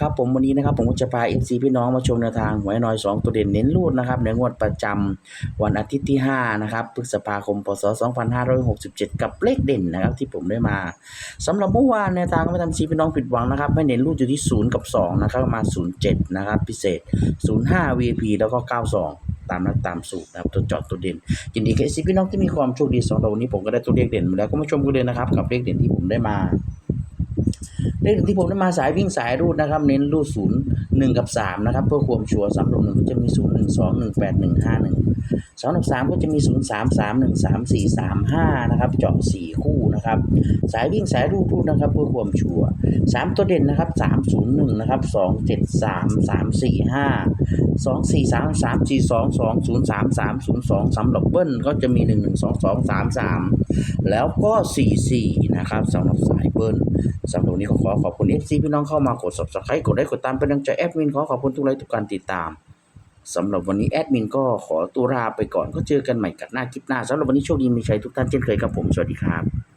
ครับผมวันนี้นะครับผมก็จะพา FC พี่น้องมาชมแนวทางหวยน้อย 2 ตัวเด่นเน้นรูดนะครับในงวดประจำวันอาทิตย์ที่ 5 นะครับพฤษภาคมพศ2567 กับเลขเด่นนะครับที่ผมได้มาสำหรับเมื่อวานแนวทางก็ไม่ทำซีพี่น้องผิดหวังนะครับให้เน้นรูดอยู่ที่ 0 กับ 2 นะครับมา 07 นะครับพิเศษ 05 VP แล้วก็ 92ตามนัดตามสูตรนะครับตัวจอดตัวเด่นยินดีกับ FC พี่น้องที่มีความโชคดีสองตัววันนี้ผมก็ได้ตัวเลขเด่นมาแล้วก็มาชมกันเลยนะครับกับเลขเด่นที่ผมได้มา เลขที่ผมได้มาสายวิ่งสายรูดนะครับ เน้นรูดศูนย์หนึ่งกับสามนะครับเพื่อความชัวร์สามลงหนึ่งก็จะมีศูนย์หนึ่งสองหนึ่งแปดหนึ่งห้าหนึ่งสองกับสามก็จะมีศูนย์สามสามหนึ่งสามสี่สามห้านะครับ เจาะสี่คู่นะครับ สายวิ่งสายรูดรูดนะครับ เพื่อความชัวร์สามตัวเด่นนะครับสามศูนย์หนึ่งนะครับสองเจ็ดสามสามสี่ห้าสองสี่สามสามสี่สองสองศูนย์สามสามศูนย์สองสำหรับเบิ้ลก็จะมีหนึ่งหนึ่งสองสองสามสาม แล้วก็สี่สี่นะครับสำหรับสายเบิ้ลสำหรับวันนี้ขอขอขอบคุณ FC พี่น้องเข้ามากด Subscribe กดไลค์กดตามเป็นกำลังใจแอดมินขอขอบคุณทุกไลค์ทุกการติดตามสำหรับวันนี้แอดมินก็ขอตัวลาไปก่อนก็เจอกันใหม่กับหน้าคลิปหน้าสำหรับวันนี้โชคดีมีชัยทุกท่านเช่นเคยครับผมสวัสดีครับ